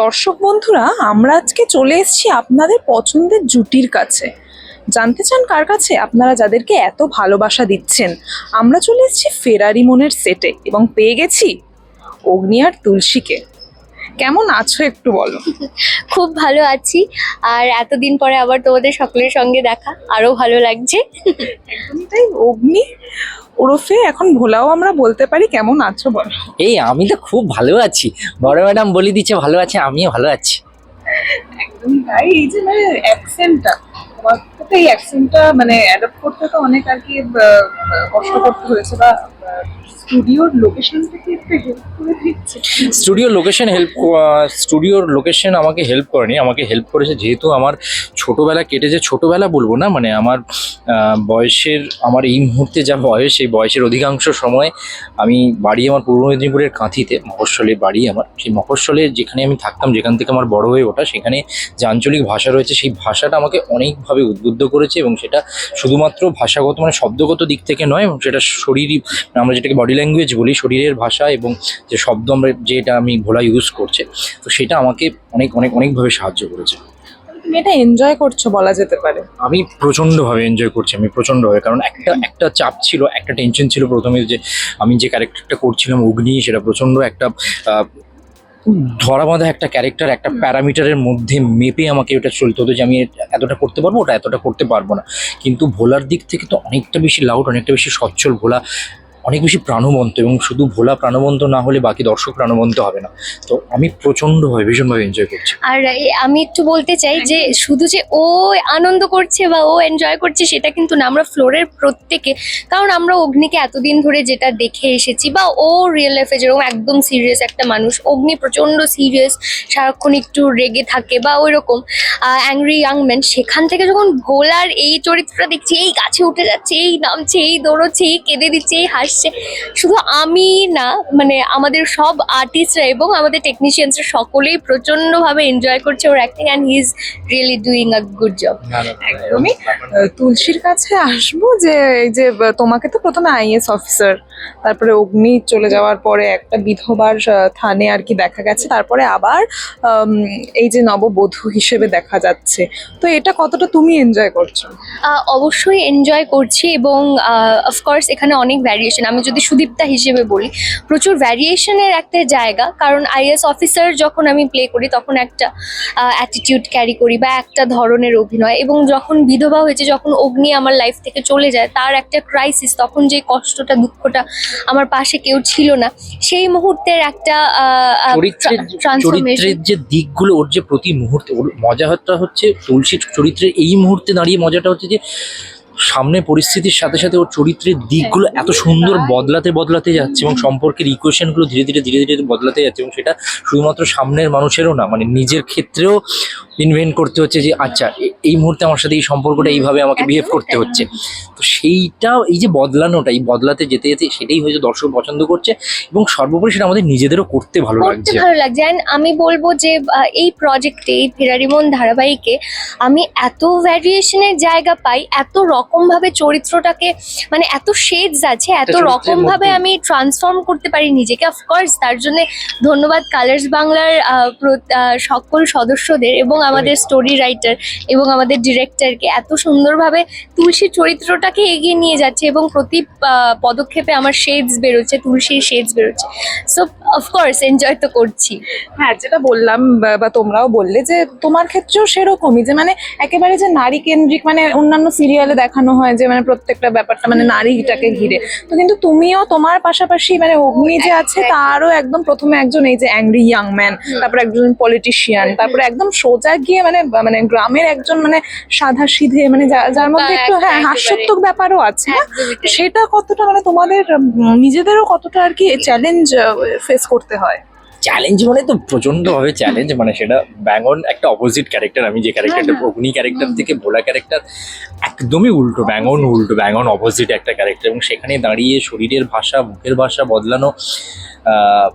দর্শক বন্ধুরা, আমরা আজকে চলে এসেছি আপনাদের পছন্দের জুটির কাছে। জানতে চান কার কাছে? আপনারা যাদেরকে এত ভালোবাসা দিচ্ছেন, আমরা চলে এসেছি ফেরারি মনের সেটে এবং পেয়ে গেছি অগ্নি আর তুলসীকে। কেমন আছো একটু বলো? খুব ভালো আছি। আর এতদিন পরে আবার তোমাদের সকলের সঙ্গে দেখা আরও ভালো লাগছে। তাই অগ্নি ওরফে এখন ভোলাও আমরা বলতে পারি কেমন আছো বলো? এই আমি তো খুব ভালো আছি। বড় ম্যাডাম বলে দিচ্ছে ভালো আছে আমিও ভালো আছি। একদম তাই এই যে মানে অ্যাকসেন্টটা তোমার এই অ্যাকসেন্টটা মানে অ্যাডাপ্ট করতে তো অনেক আর কি কষ্ট করতে হয়েছে বা স্টুডিওর লোকেশন থেকে একটু হেল্প করে দিচ্ছে। স্টুডিও লোকেশন হেল্প স্টুডিওর লোকেশন আমাকে হেল্প করেনি, আমাকে হেল্প করেছে যেহেতু আমার ছোটবেলা কেটেছে, ছোটোবেলা বলব না মানে আমার বয়সের, আমার এই মুহূর্তে যা বয়স সেই বয়সের অধিকাংশ সময় আমি বাড়ি আমার পূর্ব মেদিনীপুরের কাঁথিতে মফস্বলে বাড়ি আমার। সেই মফস্বলে যেখানে আমি থাকতাম, যেখান থেকে আমার বড় হয়ে ওঠা, সেখানে যে আঞ্চলিক ভাষা রয়েছে, সেই ভাষাটা আমাকে অনেকভাবে উদ্বুদ্ধ করেছে এবং সেটা শুধুমাত্র ভাষাগত মানে শব্দগত দিক থেকে নয়, এবং সেটা শরীরই আমরা যেটাকে বডি ল্যাঙ্গুয়েজ বলি, শরীরের ভাষা এবং যে শব্দ আমরা, যেটা আমি ভোলা ইউজ করছে, তো সেটা আমাকে অনেক অনেক, অনেকভাবে সাহায্য করেছে। তুমি এটা এনজয় করছ বলা যেতে পারে। আমি প্রচণ্ডভাবে এনজয় করছি আমি প্রচণ্ডভাবে কারণ একটা একটা চাপ ছিল একটা টেনশন ছিল প্রথমে যে আমি যে ক্যারেক্টারটা করছিলাম অগ্নি সেটা প্রচণ্ড একটা ধরা বাঁধা একটা ক্যারেক্টার একটা প্যারামিটারের মধ্যে মেপে আমাকে ওটা চলতে হতো যে আমি এতটা করতে পারব ওটা এতটা করতে পারব না। কিন্তু ভোলার দিক থেকে তো অনেকটা বেশি লাউড অনেকটা বেশি সচ্ছল ভোলা অনেক বেশি প্রাণবন্ত এবং শুধু ভোলা প্রাণবন্ত না হলে বাকি দর্শক প্রাণবন্ত হবে না। তো আমি প্রচণ্ডভাবে, ভীষণভাবে এনজয় করছি। আর আমি একটু বলতে চাই যে শুধু যে ও আনন্দ করছে বা ও এনজয় করছে সেটা কিন্তু না, আমরা ফ্লোরের প্রত্যেকে, কারণ আমরা অগ্নিকে এতদিন ধরে যেটা দেখে এসেছি বা ও রিয়েল লাইফে যেরকম একদম সিরিয়াস একটা মানুষ, অগ্নি প্রচণ্ড সিরিয়াস সারাক্ষণ একটু রেগে থাকে বা ওই রকম অ্যাংরি ইয়াং ম্যান সেখান থেকে যখন ভোলার এই চরিত্রটা দেখছি, এই গাছে উঠে যাচ্ছে, এই নামছে, এই দৌড়চ্ছে, এই কেঁদে দিচ্ছে, এই হাসছে শুধু আমি না মানে আমাদের সব আর্টিস্টরা এবং আমাদের টেকনিশিয়ানসরা সকলেই প্রচন্ডভাবে এনজয় করছে ওর acting and he is really doing a good job একদমই। তুলসীর কাছে আসব যে এই যে তোমাকে তো প্রথমে আইএস অফিসার তারপরে অগ্নি চলে যাওয়ার পরে একটা বিধবার থানে আর কি দেখা গেছে। তারপরে আবার এই যে নববধূ হিসেবে দেখা যাচ্ছে। তো এটা কতটা তুমি এনজয় করছ? অবশ্যই এনজয় করছি এবং অফকোর্স এখানে অনেক ভ্যারিয়েশন আমি যদি সুদীপ্তা হিসেবে বলি, প্রচুর ভ্যারিয়েশনের একটা জায়গা। কারণ আইএস অফিসার যখন আমি প্লে করি, তখন একটা অ্যাটিটিউড ক্যারি করি বা একটা ধরনের অভিনয়। এবং যখন বিধবা হয়েছে, যখন অগ্নি আমার লাইফ থেকে চলে যায়, তার একটা ক্রাইসিস তখন যে কষ্টটা, দুঃখটা আমার পাশে কেউ ছিল না। সেই মুহূর্তের একটা চরিত্রের ট্রান্সফরমেশন চরিত্রের যে দিকগুলো ওর যে প্রতি মুহূর্তে ওর মজাটা হচ্ছে তুলসীর চরিত্রের এই মুহূর্তে দাঁড়িয়ে মজাটা হচ্ছে যে সামনে পরিস্থিতির সাথে সাথে ওর চরিত্রের দিকগুলো এত সুন্দর বদলাতে বদলাতে যাচ্ছে এবং সম্পর্কের ইকুয়েশনগুলো ধীরে ধীরে ধীরে ধীরে বদলাতে যাচ্ছে এবং সেটা শুধুমাত্র সামনের মানুষেরও না মানে নিজের ক্ষেত্রেও ইনভেন্ট করতে হচ্ছে যে আচ্ছা এই মুহূর্তে আমার সাথে এই সম্পর্কটা এইভাবে আমাকে বিহেভ করতে হচ্ছে। তো সেইটা এই যে বদলানোটা এই বদলাতে যেতে যেতে সেটাই হয়তো দর্শক পছন্দ করছে এবং সর্বোপরি সেটা আমাদের নিজেদেরও করতে ভালো লাগছে। ভালো লাগছে। অ্যান্ড আমি বলব যে এই প্রজেক্টে এই ফেরারিমন ধারাবাহিকে আমি এত ভ্যারিয়েশনের জায়গা পাই এত রকমভাবে চরিত্রটাকে মানে এত শেডস আছে এত চরিত্রের রকম ভাবে মধ্যে। আমি ট্রান্সফর্ম করতে পারি নিজেকে। অফকোর্স তার জন্য ধন্যবাদ কালার্স বাংলার সকল সদস্যদের এবং আমাদের স্টোরি রাইটার এবং আমাদের ডিরেক্টরকে এত সুন্দরভাবে তুলসীর চরিত্রটাকে এগিয়ে নিয়ে যাচ্ছে এবং প্রতি পদক্ষেপে আমার শেডস বেরোচ্ছে তুলসীর শেডস বেরোচ্ছে। সো অফকোর্স এনজয় তো করছি। হ্যাঁ যেটা বললাম বা- বা তোমরাও বললে যে তোমার ক্ষেত্রেও সেরকমই যে মানে একেবারে যে নারী কেন্দ্রিক মানে অন্যান্য সিরিয়ালে দেখানো হয় যে মানে প্রত্যেকটা ব্যাপারটা মানে নারীটাকে ঘিরে। তো কিন্তু তুমিও তোমার পাশাপাশি মানে অগ্নি যে আছে তারও একদম প্রথমে একজন এই যে অ্যাংরি ইয়াং ম্যান তারপর একজন পলিটিশিয়ান তারপরে একদম সোজা গিয়ে মানে মানে গ্রামের একজন মানে সাদা সিধে মানে যার মধ্যে একটু হ্যাঁ। হাস্যাত্মক ব্যাপারও আছে না সেটা কতটা মানে তোমাদের নিজেদেরও কতটা আর কি চ্যালেঞ্জ ফেস করতে হয় চ্যালেঞ্জ মানে তো প্রচণ্ড ভাবে চ্যালেঞ্জ মানে সেটা ব্যাঙ্গন একটা অপোজিট ক্যারেক্টার আমি যে ক্যারেক্টারটা হ্যাঁ। অগ্নি ক্যারেক্টার থেকে ভোলা ক্যারেক্টার একদমই উল্টো ব্যাঙ্গন উল্টো ব্যাঙ্গন অপোজিট একটা ক্যারেক্টার এবং সেখানে দাঁড়িয়ে শরীরের ভাষা মুখের ভাষা বদলানো আহ,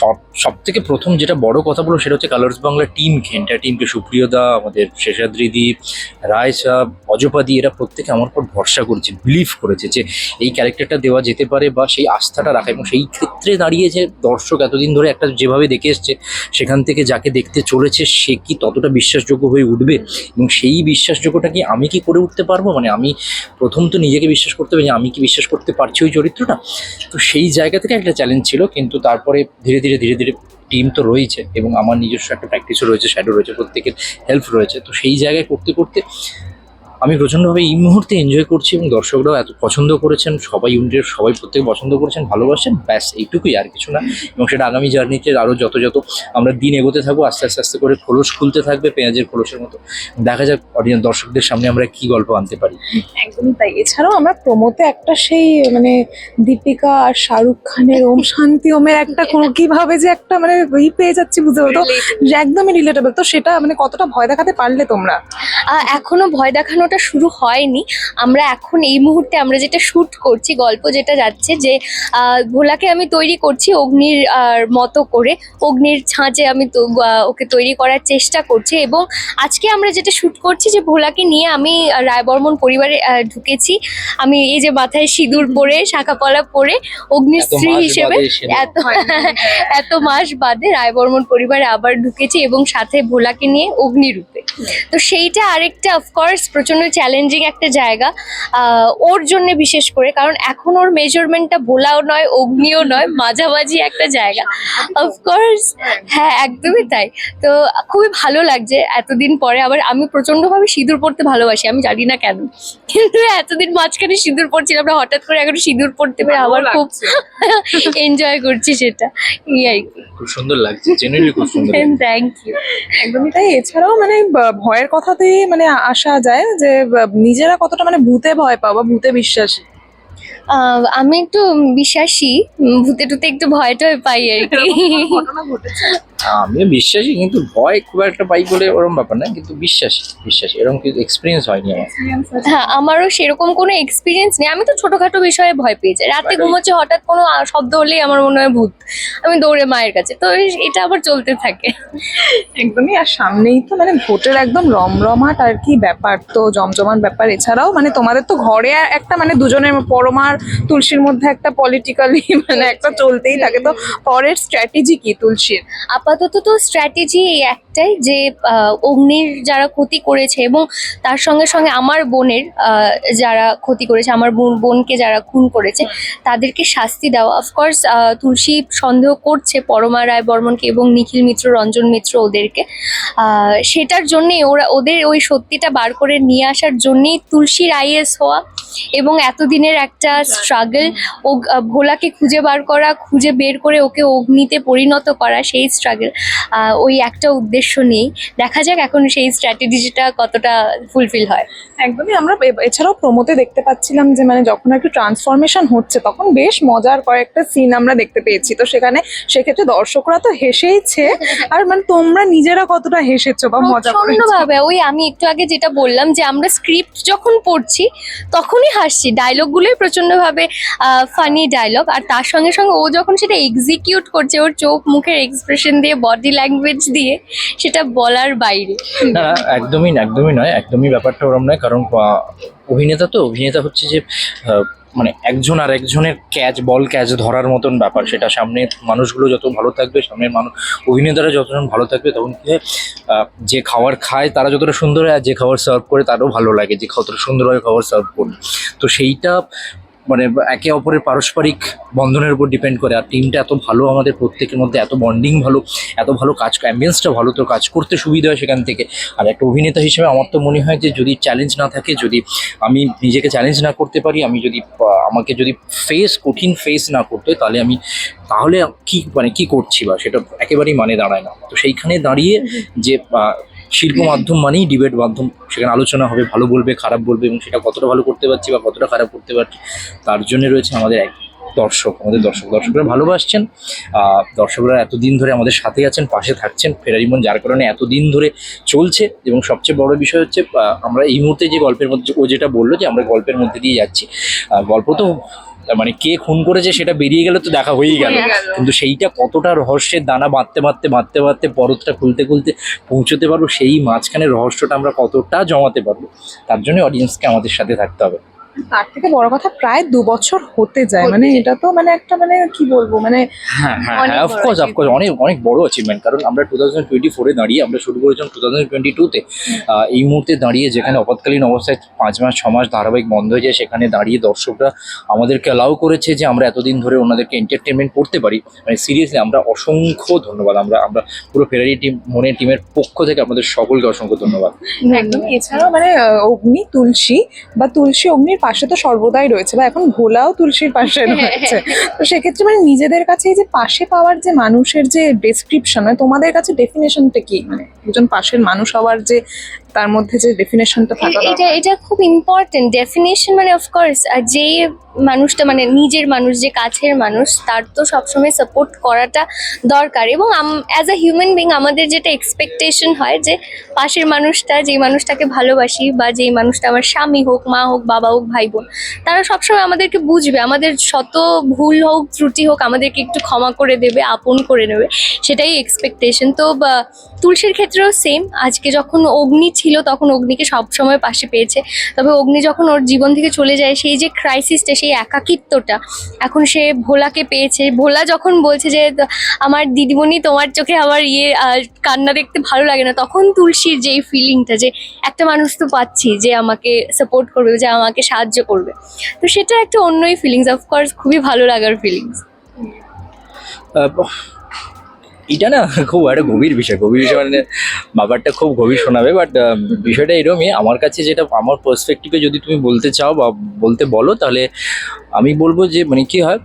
সব সব থেকে প্রথম যেটা বড় কথা বলব সেটা হচ্ছে কালার্স বাংলা টিমকে এন্টার টিমকে সুপ্রিয়দা আমাদের শেষাদ্রিদি রায় সাহ অজপাদি এরা প্রত্যেকে আমার উপর ভরসা করেছে বিলিভ করেছে যে এই ক্যারেক্টারটা দেওয়া যেতে পারে বা সেই আস্থাটা রাখা এবং সেই ক্ষেত্রে দাঁড়িয়ে যে দর্শক এতদিন ধরে একটা যেভাবে দেখে এসছে, সেখান থেকে যাকে দেখতে চলেছে সে কি ততটা বিশ্বাসযোগ্য হয়ে উঠবে? এবং সেই বিশ্বাসযোগ্যটা কি আমি কি করে উঠতে পারব? মানে আমি প্রথম তো নিজেকে বিশ্বাস করতে হবে যে আমি কি বিশ্বাস করতে পারছি ওই চরিত্রটা? তো সেই জায়গা থেকে একটা চ্যালেঞ্জ ছিল, কিন্তু তারপরে ধীরে ধীরে ধীরে ধীরে টিম তো রয়েছে এবং আমার নিজস্ব একটা প্র্যাকটিসও রয়েছে শ্যাডো রয়েছে, প্রত্যেকের হেল্প রয়েছে। তো সেই জায়গায় করতে করতে আমি প্রচণ্ডভাবে এই মুহূর্তে এনজয় করছি এবং দর্শকরাও এত পছন্দ করেছেন সবাই ইউনিটের সবাই প্রত্যেকে পছন্দ করেছেন ভালোবাসেন ব্যাস এইটুকুই আর কিছু না। এবং সেটা আগামী জার্নিতে আরও যত যত আমরা দিন এগোতে থাকব আস্তে আস্তে আস্তে করে খোলস খুলতে থাকবে পেঁয়াজের খোলসের মতো। দেখা যাক অডিয়েন্স দর্শকদের সামনে আমরা কি গল্প আনতে পারি। একদমই তাই। এছাড়াও আমরা প্রমোতে একটা সেই মানে দীপিকা আর শাহরুখ খানের ওম শান্তি ওমের একটা কোনো কীভাবে যে একটা মানে ই পেয়ে যাচ্ছি বুঝতে পারতো যে একদমই রিলেটেবল তো সেটা মানে কতটা ভয় দেখাতে পারলে তোমরা? এখনও ভয় দেখানোটা শুরু হয়নি। আমরা এখন এই মুহূর্তে আমরা যেটা শ্যুট করছি গল্প যেটা যাচ্ছে যে ভোলাকে আমি তৈরি করছি অগ্নির মতো করে। অগ্নির ছাঁচে আমি ওকে তৈরি করার চেষ্টা করছি এবং আজকে আমরা যেটা শ্যুট করছি যে ভোলাকে নিয়ে আমি রায়বর্মন পরিবারে ঢুকেছি। আমি এই যে মাথায় সিঁদুর পরে শাখাপলা পরে অগ্নির স্ত্রী হিসেবে এত এত মাস বাদে রায়বর্মন পরিবারে আবার ঢুকেছি এবং সাথে ভোলাকে নিয়ে অগ্নিরূপে। তো সেইটা আরেকটা অফকোর্স প্রচণ্ড চ্যালেঞ্জিং একটা জায়গা ওর জন্য বিশেষ করে কারণ এখন ওর মেজারমেন্টটা ভোলাও নয় অগ্নিও নয় মাঝামাঝি একটা জায়গা। অফকোর্স হ্যাঁ একদমই তাই। তো খুবই ভালো লাগছে এতদিন পরে। আবার আমি প্রচন্ডভাবে সিঁদুর পড়তে ভালোবাসি আমি জানি না কেন। কিন্তু এতদিন মাঝখানে সিঁদুর পড়ছিলাম না হঠাৎ করে এখন সিঁদুর পড়তে পেরে আবার খুব এনজয় করছি সেটা। এই আর কি। খুব সুন্দর লাগছে জেনুইনলি খুব সুন্দর থ্যাংক ইউ একদমই তাই এছাড়াও মানে ভয়ের কথাতেই মানে আসা যায় যে নিজেরা কতটা মানে ভূতে ভয় পাও বা ভূতে বিশ্বাসী? আমি একটু বিশ্বাসী। ভূতে টুতে একটু ভয় টয় পাই আর কি। ঘটনা ঘটেছে? আমিও বিশ্বাসী কিন্তু ভয় খুব একটা পাই বলে ওরকম ব্যাপার না কিন্তু বিশ্বাসী বিশ্বাসী। এরকম কিছু এক্সপিরিয়েন্স হয়নি আমার? হ্যাঁ আমারও সেরকম কোনো এক্সপিরিয়েন্স নেই। আমি তো ছোটখাটো বিষয়ে ভয় পেয়ে যাই। রাতে ঘুমোচ্ছে হঠাৎ কোনো শব্দ হলেই আমার মনে হয় ভূত। আমি দৌড়ে মায়ের কাছে। তো এই- এটা আবার চলতে থাকে। একদমই আর সামনেই তো মানে ভোটের একদম রমরমাট আর কি ব্যাপার তো জমজমাট ব্যাপার। এছাড়াও মানে তোমাদের তো ঘরে একটা মানে দুজনের পরমার তুলসীর মধ্যে একটা পলিটিক্যালি মানে একটা চলতেই থাকে। তো পরের স্ট্র্যাটেজি কি তুলসীর? আপাতত তো স্ট্র্যাটেজি এই একটাই যে অগ্নির যারা ক্ষতি করেছে এবং তার সঙ্গে সঙ্গে আমার বোনের যারা ক্ষতি করেছে, আমার বোন বোনকে যারা খুন করেছে, তাদেরকে শাস্তি দেওয়া। অফকোর্স তুলসী সন্দেহ করছে পরমা রায় বর্মনকে এবং নিখিল মিত্র, রঞ্জন মিত্র ওদেরকে। সেটার জন্যে ওরা ওদের ওই সত্যিটা বার করে নিয়ে আসার জন্যেই তুলসীর আইএস হওয়া এবং এতদিনের একটা স্ট্রাগল ও ভোলাকে খুঁজে বার করা, খুঁজে বের করে ওকে অগ্নিতে পরিণত করা, সেই স্ট্রাগল ওই একটা উদ্দেশ্য নেই দেখা যাক এখন সেই স্ট্র্যাটেজিটা কতটা ফুলফিল হয়। একদমই আমরা এছাড়াও প্রমোতে দেখতে পাচ্ছিলাম যে মানে যখন একটু ট্রান্সফরমেশন হচ্ছে তখন বেশ মজার কয়েকটা সিন আমরা দেখতে পেয়েছি। তো সেখানে সেক্ষেত্রে দর্শকরা তো হেসেইছে। আর মানে তোমরা নিজেরা কতটা হেসেছো বা মজা করেছ? ভাবে ওই আমি একটু আগে যেটা বললাম যে আমরা স্ক্রিপ্ট যখন পড়ছি তখনই হাসছি। ডায়লগগুলোই প্রচন্ডভাবে ফানি ডায়লগ আর তার সঙ্গে সঙ্গে ও যখন সেটা এক্সিকিউট করছে ওর চোখ মুখের এক্সপ্রেশন দিয়ে বডি ল্যাঙ্গুয়েজ দিয়ে সেটা বলার বাইরে। না একদমই না, একদমই নয়, একদমই ব্যাপারটা ওরম নয়, কারণ অভিনেতা তো, অভিনেতা হচ্ছে যে মানে একজন আর একজনের ক্যাচ বল ক্যাচ ধরার মতন ব্যাপার, সেটা সামনের মানুষগুলো যত ভালো থাকবে, সামনের মানুষ অভিনেতারা যতজন ভালো থাকবে, তখন কি যে খাবার খায় তারা যতটা সুন্দর হয়, আর যে খাবার সার্ভ করে তারও ভালো লাগে, যে কতটা সুন্দরভাবে খাবার সার্ভ করবে তো সেইটা মানে একে অপরের পারস্পরিক বন্ধনের উপর ডিপেন্ড করে। আর টিমটা এত ভালো, আমাদের প্রত্যেকের মধ্যে এত বন্ডিং ভালো, এত ভালো কাজ অ্যাম্বিয়েন্সটা ভালো, তো কাজ করতে সুবিধা হয় সেখান থেকে। আর একটা অভিনেতা হিসেবে আমার তো মনে হয় যে, যদি চ্যালেঞ্জ না থাকে, যদি আমি নিজেকে চ্যালেঞ্জ না করতে পারি, আমি যদি আমাকে যদি ফেস কঠিন ফেস না করতে তাহলে আমি, তাহলে কি মানে কি করছি বা, সেটা একেবারেই মানে দাঁড়ায় না। তো সেইখানে দাঁড়িয়ে যে শিল্প মাধ্যম মানেই ডিবেট মাধ্যম। সেখানে আলোচনা হবে ভালো বলবে খারাপ বলবে এবং সেটা কতটা ভালো করতে পারছি বা কতটা খারাপ করতে পারছি তার জন্য রয়েছে আমাদের এক দর্শক আমাদের দর্শক দর্শকরা ভালোবাসছেন। দর্শকরা এতদিন ধরে আমাদের সাথে আছেন পাশে থাকছেন। ফেরারি মন যার কারণে এতদিন ধরে চলছে এবং সবচেয়ে বড় বিষয় হচ্ছে আমরা এই মুহূর্তে যে গল্পের মধ্যে ও যেটা বলল যে আমরা গল্পের মধ্যে দিয়ে যাচ্ছি। গল্প তো মানে কে খুন করেছে সেটা বেরিয়ে গেলে তো দেখা হয়েই গেল। গেল। কিন্তু সেইটা কতটা রহস্যের দানা বাঁধতে বাঁধতে বাঁধতে বাঁধতে পরতটা খুলতে খুলতে পৌঁছতে পারব সেই মাঝখানে রহস্যটা আমরা কতটা জমাতে পারব তার জন্য অডিয়েন্সকে আমাদের সাথে থাকতে হবে। তার থেকে বড় কথা প্রায় দু বছর হতে যায়। মানে এটা তো মানে একটা মানে কি বলব? মানে হ্যাঁ হ্যাঁ হ্যাঁ অফকোর্স অফকোর্স অনেক অনেক বড় অ্যাচিভমেন্ট কারণ আমরা টু থাউজেন্ড টোয়েন্টি ফোরে দাঁড়িয়ে আমরা শুরু করেছিলাম টু থাউজেন্ড টোয়েন্টি টুতে এই মুহূর্তে দাঁড়িয়ে যেখানে আপৎকালীন অবস্থায় পাঁচ মাস ছ মাস ধারাবাহিক বন্ধ হয়ে যায় সেখানে দাঁড়িয়ে দর্শকরা আমাদেরকে অ্যালাউ করেছে যে আমরা এতদিন ধরে ওনাদেরকে এন্টারটেনমেন্ট করতে পারি। মানে সিরিয়াসলি আমরা অসংখ্য ধন্যবাদ। আমরা আমরা পুরো ফেরারি টিম মনের টিমের পক্ষ থেকে আপনাদের সকলকে অসংখ্য ধন্যবাদ। একদম এছাড়াও মানে অগ্নি তুলসী বা তুলসী অগ্নির পাশে তো সর্বদাই রয়েছে বা এখন ভোলাও তুলসীর পাশে রয়েছে। তো সেক্ষেত্রে মানে নিজেদের কাছে এই যে পাশে পাওয়ার যে মানুষের যে ডেসক্রিপশন মানে তোমাদের কাছে ডেফিনেশনটা কি? মানে একজন পাশের মানুষ হওয়ার যে তার মধ্যে যে ডেফিনেশনটা থাকা এটা এটা খুব ইম্পর্টেন্ট ডেফিনেশন মানে অফকোর্স যে মানুষটা মানে নিজের মানুষ যে কাছের মানুষ তার তো সবসময় সাপোর্ট করাটা দরকার। এবং অ্যাজ আ হিউম্যান বিং আমাদের যেটা এক্সপেকটেশন হয় যে পাশের মানুষটা যেই মানুষটাকে ভালোবাসি বা যেই মানুষটা আমার স্বামী হোক মা হোক বাবা হোক ভাই বোন তারা সবসময় আমাদেরকে বুঝবে। আমাদের শত ভুল হোক ত্রুটি হোক আমাদেরকে একটু ক্ষমা করে দেবে আপন করে নেবে। সেটাই এক্সপেকটেশন তো তুলসীর ক্ষেত্রেও সেম আজকে যখন অগ্নি ছিল তখন অগ্নিকে সব সময় পাশে পেয়েছে। তবে অগ্নি যখন ওর জীবন থেকে চলে যায়, সেই যে ক্রাইসিসটা সেই একাকিত্বটা, এখন সে ভোলাকে পেয়েছে। ভোলা যখন বলছে যে, আমার দিদিমণি তোমার চোখে আমার ইয়ে কান্না দেখতে ভালো লাগে না, তখন তুলসীর যেই ফিলিংটা যে, একটা মানুষ তো পাচ্ছি যে আমাকে সাপোর্ট করবে, যে আমাকে সাহায্য করবে। তো সেটা একটা অন্যই ফিলিংস অফকোর্স খুবই ভালো লাগার ফিলিংস এটা না খুব একটা গভীর বিষয়। গভীর বিষয় মানে ব্যাপারটা খুব গভীর শোনাবে বাট বিষয়টা এরকমই আমার কাছে যেটা, আমার পার্সপেক্টিভে যদি তুমি বলতে চাও বা বলতে বলো, তাহলে আমি বলব যে মানে কি হয়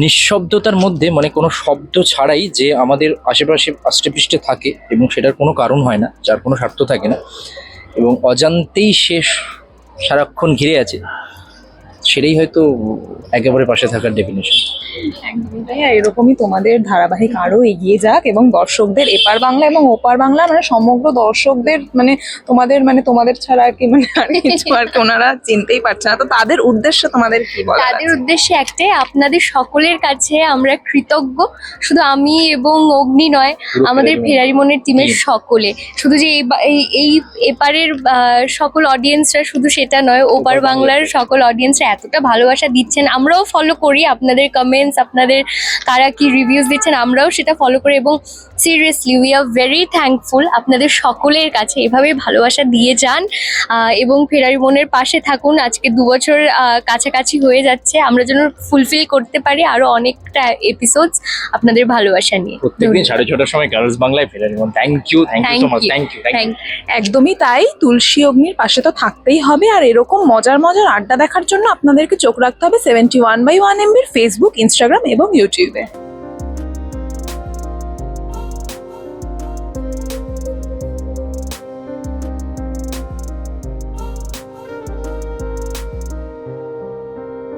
নিঃশব্দতার মধ্যে মানে কোনো শব্দ ছাড়াই যে আমাদের আশেপাশে আষ্টেপৃষ্টে থাকে এবং সেটার কোনো কারণ হয় না, যার কোনো স্বার্থ থাকে না এবং অজান্তেই শেষ সারাক্ষণ ঘিরে আছে। সেটাই হয়তো একেবারে পাশে থাকার ডেফিনেশন একদমই তাই এরকমই তোমাদের ধারাবাহিক আরও এগিয়ে যাক এবং দর্শকদের এপার বাংলা এবং ওপার বাংলা মানে সমগ্র দর্শকদের মানে তোমাদের মানে তোমাদের ছাড়া আর কি মানে আর কিছু আর ওনারা চিনতেই পারছে না। তো তাদের উদ্দেশ্য তোমাদের কি বলা তাদের উদ্দেশ্যে একটাই আপনাদের সকলের কাছে আমরা কৃতজ্ঞ। শুধু আমি এবং অগ্নি নয় আমাদের ফেরারি মনের টিমের সকলে। শুধু যে এই এই এই এপারের সকল অডিয়েন্সরা শুধু সেটা নয় ওপার ওপার বাংলার সকল অডিয়েন্সরা এতটা ভালোবাসা দিচ্ছেন আমরাও ফলো করি। আপনাদের কমেন্টস আপনাদের কারা কি রিভিউজ দিচ্ছেন আমরাও সেটা ফলো করি এবং seriously we are very thankful আপনাদের সকলের কাছে এভাবেই ভালোবাসা দিয়ে যান এবং ফেরারি মনের পাশে থাকুন। আজকে দু বছর আহ, কাছাকাছি হয়ে যাচ্ছে আমরা যেন ফুলফিল করতে পারি আরও অনেকটা এপিসোডস আপনাদের ভালোবাসা নিয়ে। প্রত্যেকদিন সাড়ে ছটার সময় গার্লস বাংলায় ফেরে thank you thank you so much thank you thank you একদমই তাই তুলসী অগ্নির পাশে তো থাকতেই হবে আর এরকম মজার মজার আড্ডা দেখার জন্য আপনাদেরকে চোখ রাখতে হবে সেভেন্টি ওয়ান বাই ওয়ান এমবির ফেসবুক ইনস্টাগ্রাম এবং ইউটিউবে